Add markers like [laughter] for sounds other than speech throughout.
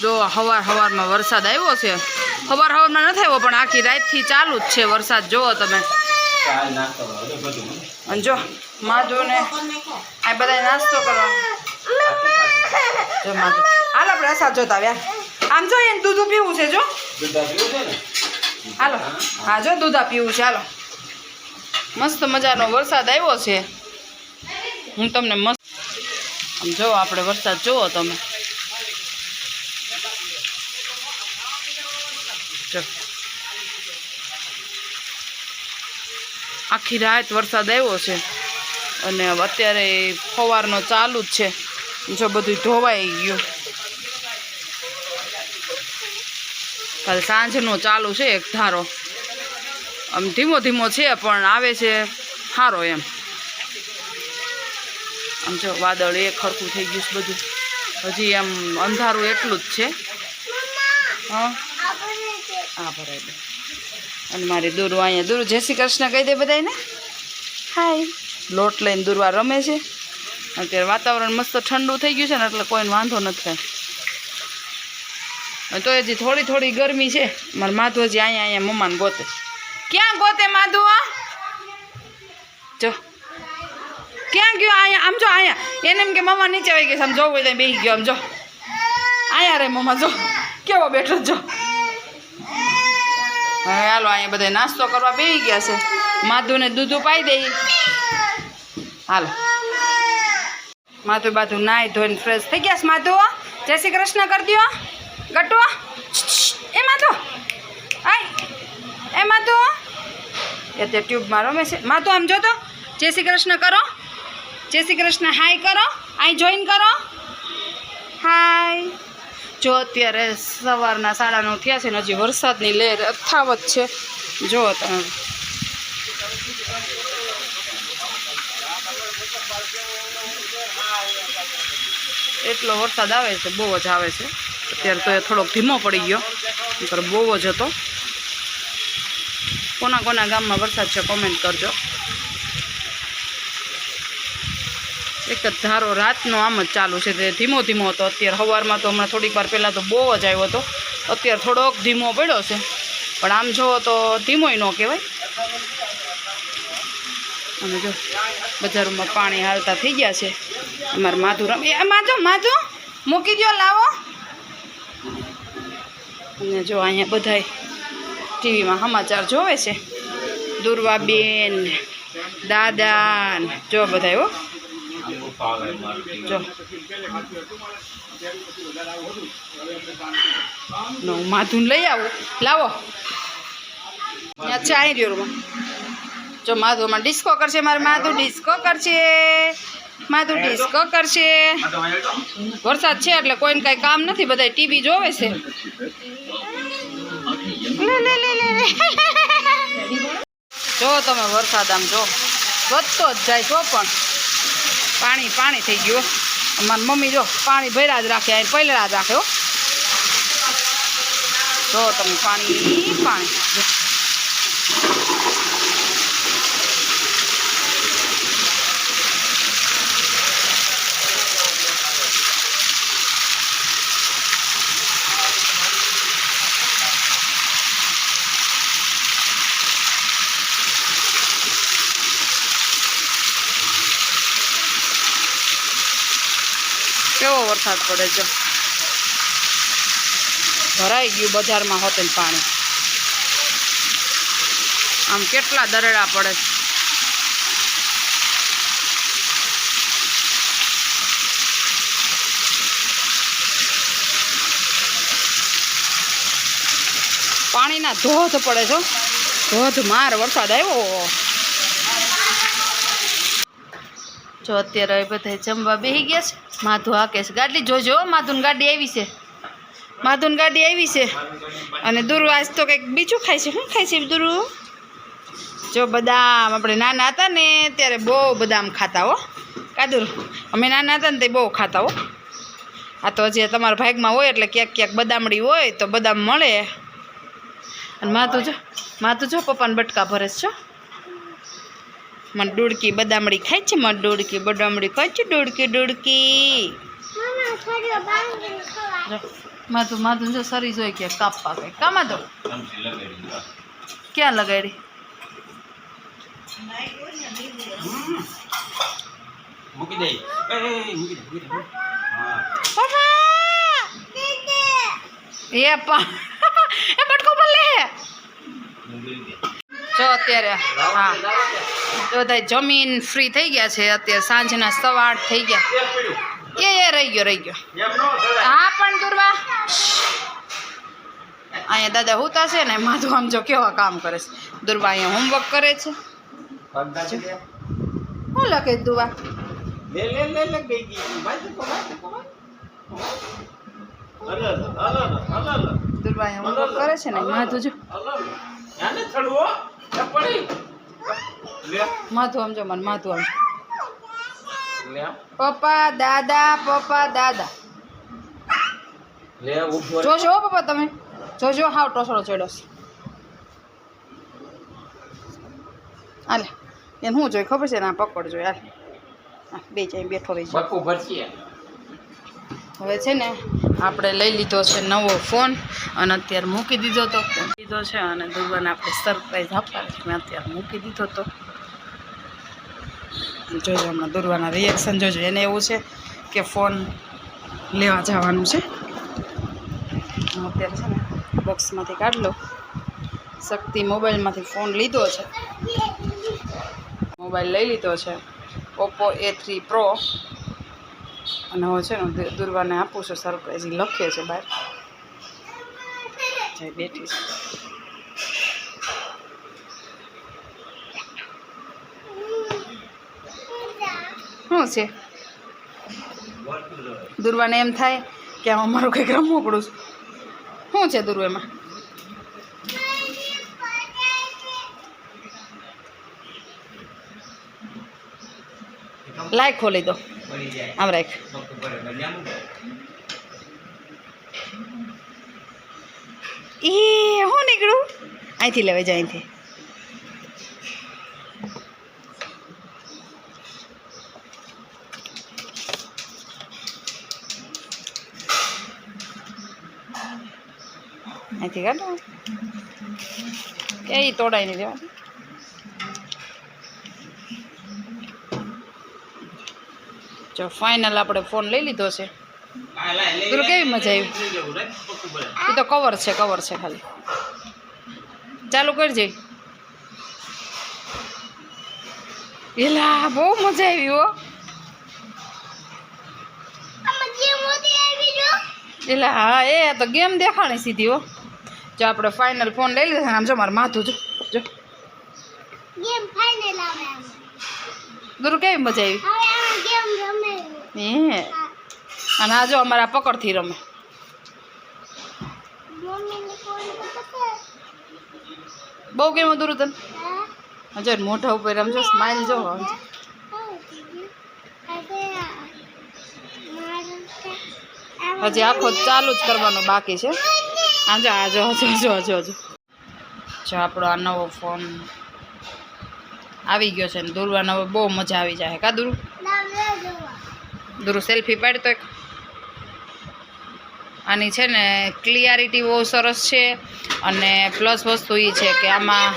જો હવાર હવારમાં વરસાદ આવ્યો છે. હવાર હવારમાં નથી આવ્યો, પણ આખી રાતથી ચાલુ જ છે વરસાદ. જુઓ તમે. અને જો માધુને આ બધા નાસ્તો કરવા. જો માધુ. હાલ આપણે અસાદ જોતા આવ્યા. આમ જો એને દૂધ પીવું છે, જો. હાલો. હા, જો દૂધા પીવું છે. હાલો. મસ્ત મજાનો વરસાદ આવ્યો છે. હું તમને મસ્ત જો, આપણે વરસાદ જુઓ તમે. જો આખી રાત વરસાદ આવ્યો છે અને અત્યારે ફવારનો ચાલુ જ છે. જો બધું ધોવાઈ ગયું. કાલે સાંજનો ચાલુ છે એક ધારો. આમ ધીમો ધીમો છે પણ આવે છે સારો એમ. આમ જો વાદળ એ ખરખું થઈ ગયું છે બધું. હજી આમ અંધારું એટલું જ છે. હા. હા બરાબર. અને મારી દુરવા અહીંયા દુરુ. જય શ્રી કૃષ્ણ કહી દે બધાને હાય. લોટ લઈને દુરવા રમે છે. અત્યારે વાતાવરણ મસ્ત ઠંડુ થઈ ગયું છે ને એટલે કોઈને વાંધો નથી થાય. તો હજી થોડી થોડી ગરમી છે. મારા માધુ હજી અહીંયા અહીંયા મમ્માને ગોતે. ક્યાં ગોતે માધુ આ જો. ક્યાં ગયો? અહીંયા આમ જો અહીંયા. એને એમ કે મમ્મા નીચે આવી ગઈ છે. આમ જોવું તો બેસી ગયો. આમ જો. અહીંયા રે મમ્મા જો. કેવો બેઠો જો. હવે હાલો, અહીંયા બધા નાસ્તો કરવા બેસી ગયા છે. માધુને દૂધું ઉપાઈ દઈ હાલો. માધુ બાધુ નાહી ધોઈને ફ્રેશ થઈ ગયા છે. માધુ જય શ્રી કૃષ્ણ કરી દો ગટુ એ માધુ. આય એ માધુ એ તે ટ્યુબમાં રમે છે. માધુ, આમ જો તો. જય શ્રી કૃષ્ણ કરો. જય શ્રી કૃષ્ણ, હાય કરો. અહીં જોઈન કરો. હાય. જો અત્યારે સવારના સાડા નવ થયા છે ને હજી વરસાદની લહેર અથાવત છે. જો તમે. એટલો વરસાદ આવે છે, બહુ જ આવે છે. અત્યારે તો એ થોડોક ધીમો પડી ગયો. નહીંતર બહુ જ હતો. કોના કોના ગામમાં વરસાદ છે કોમેન્ટ કરજો. એક જ ધારો રાતનો આમ જ ચાલુ છે તે ધીમો ધીમો હતો. અત્યારે સવારમાં તો હમણાં થોડીક વાર પહેલાં તો બહુ જ આવ્યો હતો. અત્યારે થોડોક ધીમો પડ્યો છે. પણ આમ જુઓ તો ધીમોય ન કહેવાય. અને જો બજારોમાં પાણી હાલતા થઈ ગયા છે. અમારે માધુરમ એ માધુ માધુ, મૂકી દો લાવો. અને જો અહીંયા બધાય ટીવીમાં સમાચાર જોવે છે. દુર્વાબેન દાદા જો બધાય હો. માધુન લઈ આવું. લાવો. ત્યાં છે રહ્યો જો માધુમાં ડિસ્કો કરશે, મારે માધુ ડિસ્કો કરશે. માધુ ડિસ્કો કરશે. વરસાદ છે એટલે કોઈને કાંઈ કામ નથી બધા ટીવી જોવે છે. જો તમે વરસાદ આમ જો, વધતો જ જાય છો પણ. પાણી પાણી થઈ ગયું મારી મમ્મી જો પાણી ભર્યા જ રાખે અહીં પહેલા જ રાખે જો તમે પાણી પાણી. વરસાદ પડે છે. ભરાઈ ગયું બજારમાં હોતે પાણી. આમ કેટલા દરેડા પડે. પાણીના ધોધ પડે છો ધોધમાર વરસાદ આવ્યો. જો અત્યારે બધા જમવા બેસી ગયા છે. માધુ હાકે કેસ ગાડી જોજો માધુન ગાડી આવી છે. માધુન ગાડી આવી છે. અને દુરુ આજ તો કંઈક બીજું ખાય છે. શું ખાય છે દુરુ જો બદામ. આપણે નાના હતા ને ત્યારે બહુ બદામ ખાતા હો. કાદુર અમે નાના હતા ને તે બહુ ખાતા હો. આ તો હજી તમારા ભાગમાં હોય એટલે ક્યાંક ક્યાંક બદામડી હોય તો બદામ મળે. અને માથું જો માથું જો પપ્પાને બટકા ભરે છો મને ડુડકી બદામડી ખાય છે મને ડુડકી બદામડી ખાય છે ડુડકી ડુડકી. જો, માધું માધું જો સરી જોઈ કે કાપવા કઈ કામાં તો ચમચી લગાડી દો. ક્યાં લગાડી? મૂકી દે. એ, એ, એ, મૂકી દે મૂકી દે હા એ પણ [laughs] એ બટકો પર લે. મૂકી દે. જો અત્યારે હા. બધા જમીન ફ્રી થઈ ગયા છે. અત્યારે સાંજના સવા આઠ થઈ ગયા. એ એ રહી ગયો રહી ગયો. હા, પણ દુર્વા. અહીંયા દાદા હુતા છે ને, માધુ આમ જો કેવા કામ કરે છે. દુર્વા અહીંયા હોમવર્ક કરે છે. શું લખે દુવા દુર્વા? અહીંયા હોમવર્ક કરે છે ને, માધુ જો. મને આમ પપ્પા દાદા પપ્પા દાદા. જોજો હો પપ્પા તમે. જોજો હાવ ટોસડો ચડ્યો છે. હાલે. એને શું જોઈ ખબર છે? ને પકડ જોઈ. હાલ. બે ચાઈ બેઠો રહી છે. હવે છે ને આપણે લઈ લીધો છે નવો ફોન અને અત્યારે મૂકી દીધો તો લીધો છે અને દુર્વાને આપણે સરપ્રાઈઝ આપવાની મેં અત્યારે મૂકી દીધો તો. જોજો હમણાં દુર્વાના રિએક્શન જોજો. એને એવું છે કે ફોન લેવા જવાનું છે. અત્યારે છે ને બોક્સમાંથી કાઢ લો શક્તિ મોબાઈલમાંથી ફોન લીધો છે. મોબાઈલ લઈ લીધો છે. ઓપ્પો એ થ્રી પ્રો અને હવે છે ને દુર્વાને આપું છું સરપ્રાઈઝ ઈ લખે છે બહાર. જઈ બેઠી છે. શું છે? દુર્વાને એમ થાય કે આમાં અમારું કંઈક રમવું છે. શું છે દુર્વેમાં લાય ખોલી દો. પડી આમ એ હું નીકળું? અહીંથી લેવાય જાય અહીંથી. અહીંથી કાઢો. કે એ તોડાઈ નહીં જો ફાઇનલ આપણે ફોન લઈ લીધો છે. પેલું કેવી મજા આવી? એ તો કવર છે કવર છે ખાલી. ચાલુ કરજે. એલા, બહુ મજા આવી હો. એલા, હા, એ તો ગેમ દેખાણી સીધી હો. જો, આપણે ફાઇનલ ફોન લઈ લીધો આમ જો મારે માથું જો જો. ગેમ ફાઇનલ આવે. ગુરુ કેવી મજા આવી? હે અને આ જો અમારા પકડથી રમે. બહુ કેમ દૂર તને? હજુ મોટા મોઢા ઉપર રમજો સ્માઇલ જો હજી આખો ચાલુ જ કરવાનો બાકી છે. હા જો હજુ હજુ હજુ જો જો જો. જો આપણો આ નવો ફોન આવી ગયો છે ને દૂરવાનો બહુ મજા આવી જાય. કા દૂર? દુરુ સેલ્ફી પાડ તો એક. આની છે ને ક્લિયરિટી બહુ સરસ છે અને પ્લસ વસ્તુ એ છે કે આમાં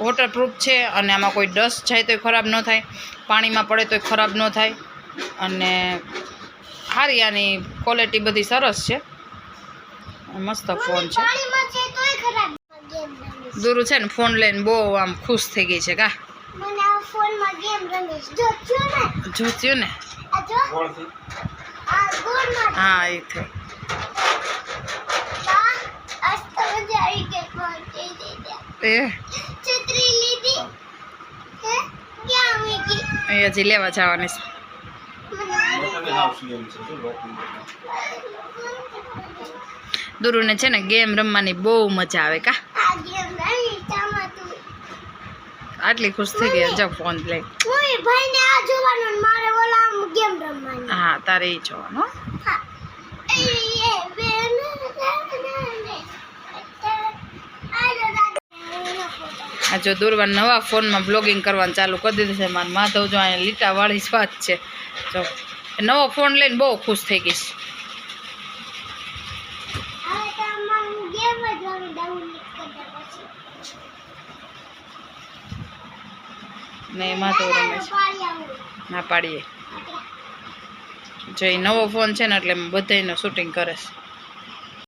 વોટરપ્રૂફ છે અને આમાં કોઈ ડસ્ટ જાય તોય ખરાબ ન થાય. પાણીમાં પડે તોય ખરાબ ન થાય. અને સારી આની ક્વોલિટી બધી સરસ છે. મસ્ત ફોન છે પાણીમાં છે તોય ખરાબ ગેમ રમીશ દૂર છે ને ફોન લઈને બહુ આમ ખુશ થઈ ગઈ છે કા? મને આ ફોનમાં ગેમ રમીશ જો જો ને. જોત્યું ને? હા એ જઈ એ? હજી લેવા જવાની છે. દુરુને છે ને ગેમ રમવાની બહુ મજા આવે કા? આટલી ખુશ થઈ ગઈ. જાવ ફોન લઈ. ઓય ભાઈને આ જોવાનો મારે ઓલા ગેમ રમવાની. હા તારે એ જોવાનો હા. જો દૂરવાન નવા ફોનમાં બ્લોગિંગ કરવાનું ચાલુ કરી દીધું છે. મારા માધવ જો અહીંયા લીટાવાળી સ્વાદ છે. જો નવો ફોન લઈને બહુ ખુશ થઈ ગઈશ એમાં તો રમે છે. ના પાડીએ. જો એ નવો ફોન છે ને એટલે બધાનું શૂટિંગ કરે છે.